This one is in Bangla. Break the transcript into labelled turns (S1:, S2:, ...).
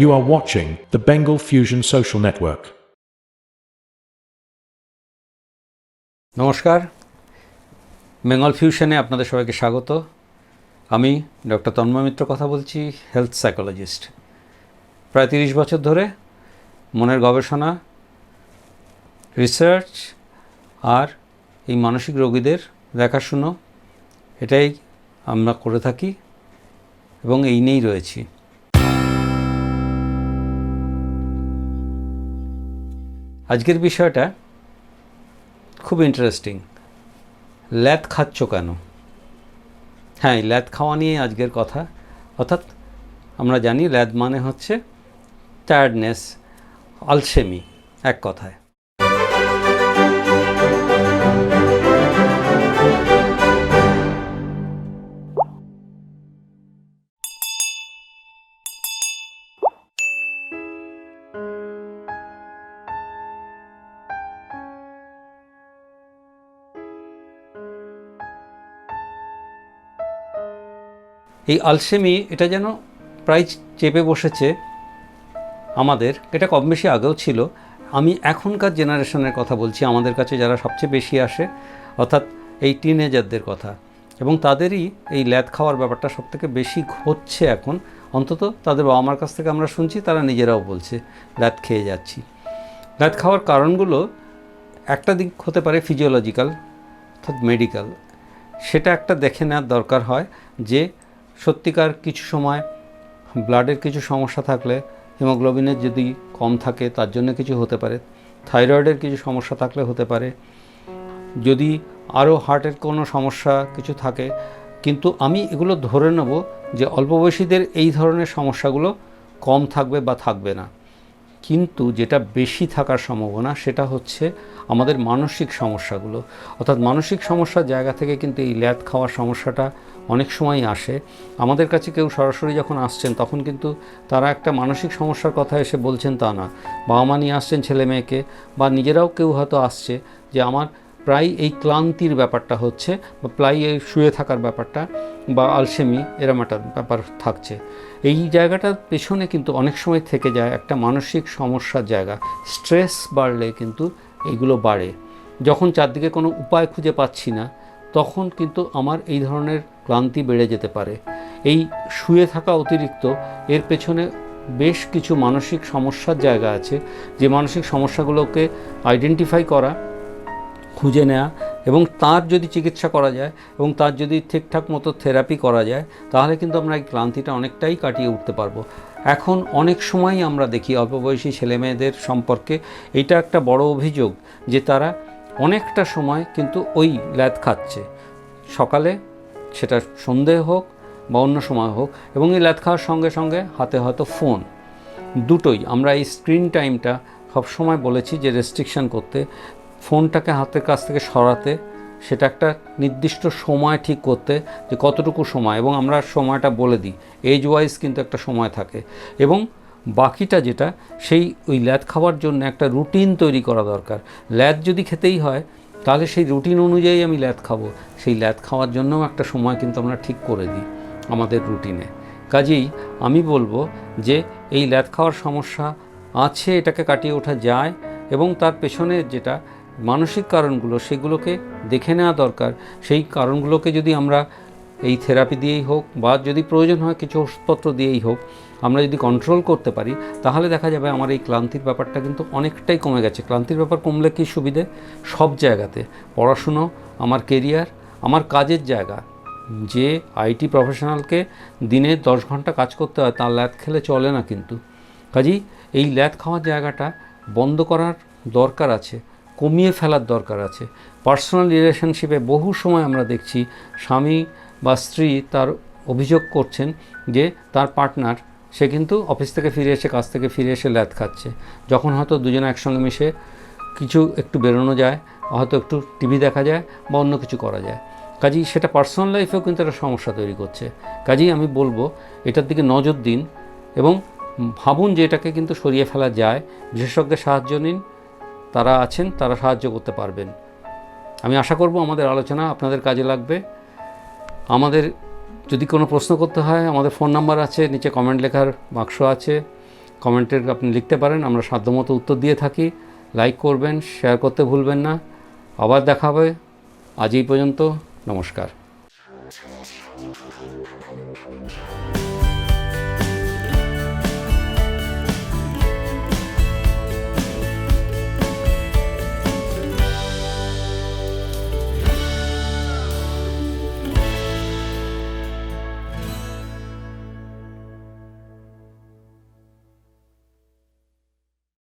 S1: You are watching the Bengal Fusion Social Network.
S2: নমস্কার। বেঙ্গল ফিউশনে আপনাদের সবাইকে স্বাগত। আমি ডক্টর তন্ময় মিত্র কথা বলছি হেলথ সাইকোলজিস্ট প্রায় তিরিশ বছর ধরে মনের গবেষণা রিসার্চ আর এই মানসিক রোগীদের দেখাশুনো, এটাই আমরা করে থাকি এবং এই নিয়েই রয়েছি। আজকের বিষয়টা খুব ইন্টারেস্টিং ল্যাদ খাচ্ছ কেন? হ্যাঁ এই ল্যাদ খাওয়া নিয়ে আজকের কথা। অর্থাৎ আমরা জানি ল্যাদ মানে হচ্ছে টায়ার্ডনেস আলসেমি এক কথায়। এই আলসেমি, এটা যেন প্রায় চেপে বসেছে আমাদের, এটা কম বেশি আগেও ছিল। আমি এখনকার জেনারেশনের কথা বলছি, আমাদের কাছে যারা সবচেয়ে বেশি আসে, অর্থাৎ এই টিনেজারদের কথা। এবং তাদেরই এই ল্যাদ খাওয়ার ব্যাপারটা সবথেকে বেশি হচ্ছে এখন। অন্তত তাদের বাবা মার কাছ থেকে আমরা শুনছি, তারা নিজেরাও বলছে, ল্যাদ খেয়ে যাচ্ছি। ল্যাদ খাওয়ার কারণগুলো একটা দিক হতে পারে ফিজিওলজিক্যাল অর্থাৎ মেডিকেল সেটা একটা দেখে নেওয়ার দরকার হয় যে সত্যিকার কিছু সময় ব্লাডের কিছু সমস্যা থাকলে হিমোগ্লোবিনের যদি কম থাকে, তার জন্য কিছু হতে পারে। থাইরয়েডের কিছু সমস্যা থাকলে হতে পারে। যদি আরও হার্টের কোনো সমস্যা কিছু থাকে, কিন্তু আমি এগুলো ধরে নেব যে অল্প বয়সীদের এই ধরনের সমস্যাগুলো কম থাকবে বা থাকবে না। কিন্তু যেটা বেশি থাকার সম্ভাবনা, সেটা হচ্ছে আমাদের মানসিক সমস্যাগুলো। অর্থাৎ মানসিক সমস্যার জায়গা থেকে কিন্তু এই ল্যাদ খাওয়ার সমস্যাটা অনেক সময়ই আসে। আমাদের কাছে কেউ সরাসরি যখন আসছেন, তখন কিন্তু তারা একটা মানসিক সমস্যার কথা এসে বলছেন তা না। বাবা মা নিয়ে আসছেন ছেলে মেয়েকে, বা নিজেরাও কেউ হয়তো আসছে যে আমার প্রায় এই ক্লান্তির ব্যাপারটা হচ্ছে, বা প্রায় এই শুয়ে থাকার ব্যাপারটা, বা আলসেমি, এরম একটা ব্যাপার থাকছে। এই জায়গাটার পেছনে কিন্তু অনেক সময় থেকে যায় একটা মানসিক সমস্যার জায়গা। স্ট্রেস বাড়লে কিন্তু এইগুলো বাড়ে। যখন চারদিকে কোনো উপায় খুঁজে পাচ্ছি না তখন কিন্তু আমার এই ধরনের ক্লান্তি বেড়ে যেতে পারে। এই শুয়ে থাকা অতিরিক্ত এর পেছনে বেশ কিছু মানসিক সমস্যার জায়গা আছে। যে মানসিক সমস্যাগুলোকে আইডেন্টিফাই করা, খুঁজে নেওয়া এবং তার যদি চিকিৎসা করা যায় এবং তার যদি ঠিকঠাক মতো থেরাপি করা যায়, তাহলে কিন্তু আমরা এই ক্লান্তিটা অনেকটাই কাটিয়ে উঠতে পারব। এখন অনেক সময়ই আমরা দেখি অল্প বয়সী ছেলেমেয়েদের সম্পর্কে। এটা একটা বড় অভিযোগ যে তারা অনেকটা সময় কিন্তু ওই ল্যাদ খাচ্ছে। সকালে সেটা সন্ধে হোক বা অন্য সময় হোক এবং এই ল্যাদ খাওয়ার সঙ্গে সঙ্গে হাতে হয়তো ফোন দুটোই। আমরা এই স্ক্রিন টাইমটা সবসময় বলেছি যে রেস্ট্রিকশন করতে, ফোনটাকে হাতের কাছ থেকে সরাতে, সেটা একটা নির্দিষ্ট সময় ঠিক করতে যে কতটুকু সময় এবং আমরা সময়টা বলে দিই। এজ ওয়াইজ কিন্তু একটা সময় থাকে এবং বাকিটা যেটা, সেই ওই ল্যাদ খাওয়ার জন্য একটা রুটিন তৈরি করা দরকার। ল্যাদ যদি খেতেই হয়, তাহলে সেই রুটিন অনুযায়ী আমি ল্যাদ খাব। সেই ল্যাদ খাওয়ার জন্যও একটা সময় কিন্তু আমরা ঠিক করে দিই আমাদের রুটিনে। কাজেই আমি বলব যে, এই ল্যাদ খাওয়ার সমস্যা আছে, এটাকে কাটিয়ে ওঠা যায় এবং তার পেছনে যেটা মানসিক কারণগুলো, সেগুলোকে দেখে নেওয়া দরকার। সেই কারণগুলোকে যদি আমরা এই থেরাপি দিয়েই হোক বা যদি প্রয়োজন হয় কিছু ওষুধপত্র দিয়েই হোক, আমরা যদি কন্ট্রোল করতে পারি, তাহলে দেখা যাবে আমার এই ক্লান্তির ব্যাপারটা কিন্তু অনেকটাই কমে গেছে। ক্লান্তির ব্যাপার কমলে কী সুবিধে? সব জায়গাতে। পড়াশুনো, আমার কেরিয়ার আমার কাজের জায়গা। যে আইটি প্রফেশনালকে দিনে দশ ঘণ্টা কাজ করতে হয়, তার ল্যাদ খেলে চলে না কিন্তু। কাজেই এই ল্যাদ খাওয়ার জায়গাটা বন্ধ করার দরকার আছে, কমিয়ে ফেলার দরকার আছে। পার্সোনাল রিলেশনশিপে বহু সময় আমরা দেখছি স্বামী বা স্ত্রী তার অভিযোগ করছেন যে তার পার্টনার, সে কিন্তু অফিস থেকে ফিরে এসে, কাজ থেকে ফিরে এসে ল্যাদ খাচ্ছে। যখন হয়তো দুজনে একসঙ্গে মিশে কিছু একটু বেরোনো যায়, হয়তো একটু টিভি দেখা যায় বা অন্য কিছু করা যায়। কাজেই সেটা পার্সোনাল লাইফেও কিন্তু একটা সমস্যা তৈরি করছে। কাজেই আমি বলব, এটার দিকে নজর দিন এবং ভাবুন যে এটাকে কিন্তু সরিয়ে ফেলা যায়। বিশেষজ্ঞের সাহায্য নিন, তারা আছেন, তারা সাহায্য করতে পারবেন। আমি আশা করব আমাদের আলোচনা আপনাদের কাজে লাগবে। আমাদের যদি কোনো প্রশ্ন করতে হয়, আমাদের ফোন নাম্বার আছে, নিচে কমেন্ট লেখার বাক্স আছে। কমেন্টের আপনি লিখতে পারেন, আমরা সাধ্যমতো উত্তর দিয়ে থাকি। লাইক করবেন শেয়ার করতে ভুলবেন না। আবার দেখা হবে। আজ এই পর্যন্ত, নমস্কার।